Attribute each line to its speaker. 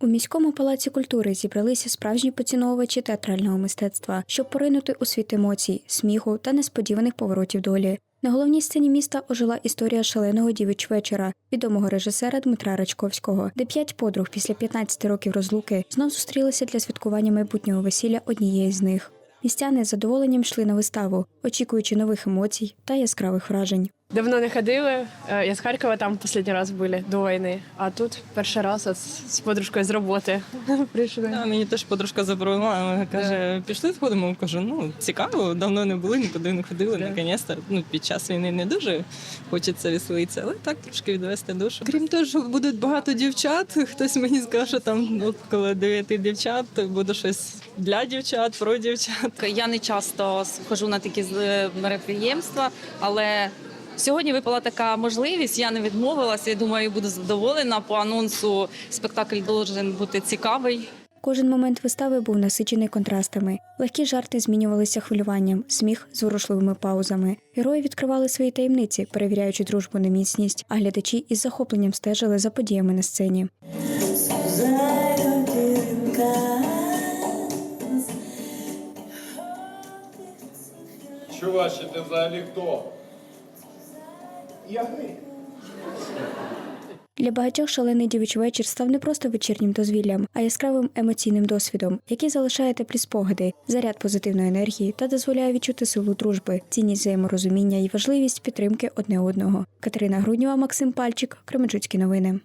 Speaker 1: У міському палаці культури зібралися справжні поціновувачі театрального мистецтва, щоб поринути у світ емоцій, сміху та несподіваних поворотів долі. На головній сцені міста ожила історія шаленого дівич вечора відомого режисера Дмитра Рачковського, де п'ять подруг після 15 років розлуки знов зустрілися для святкування майбутнього весілля однієї з них. Містяни з задоволенням йшли на виставу, очікуючи нових емоцій та яскравих вражень.
Speaker 2: Давно не ходили. Е, Я з Харкова там останній раз були до війни. А тут перший раз от з подружкою з роботи прийшли.
Speaker 3: Да, мені теж подружка запропонувала, вона каже, пішли сходимо. Кажу, ну цікаво, давно не були, нікуди не ходили. Наконець-то ну, під час війни не дуже хочеться веселитися, але так трошки відвести душу. Крім того, що будуть багато дівчат. Хтось мені сказав, що там ну, коло дев'яти дівчат буде щось для дівчат, про дівчат.
Speaker 4: Я не часто хожу на такі з- мероприємства, але сьогодні випала така можливість. Я не відмовилася. Я думаю, буду задоволена. По анонсу спектакль должен бути цікавий.
Speaker 1: Кожен момент вистави був насичений контрастами. Легкі жарти змінювалися хвилюванням, сміх з урушливими паузами. Герої відкривали свої таємниці, перевіряючи дружбу на міцність, а глядачі із захопленням стежили за подіями на сцені.
Speaker 5: Чуваче, ти взагалі хто?
Speaker 1: Для багатьох шалений дівич вечір став не просто вечірнім дозвіллям, а яскравим емоційним досвідом, який залишає теплі спогади, заряд позитивної енергії та дозволяє відчути силу дружби, цінність взаєморозуміння і важливість підтримки одне одного. Катерина Груднєва, Максим Пальчик, Кременчуцькі новини.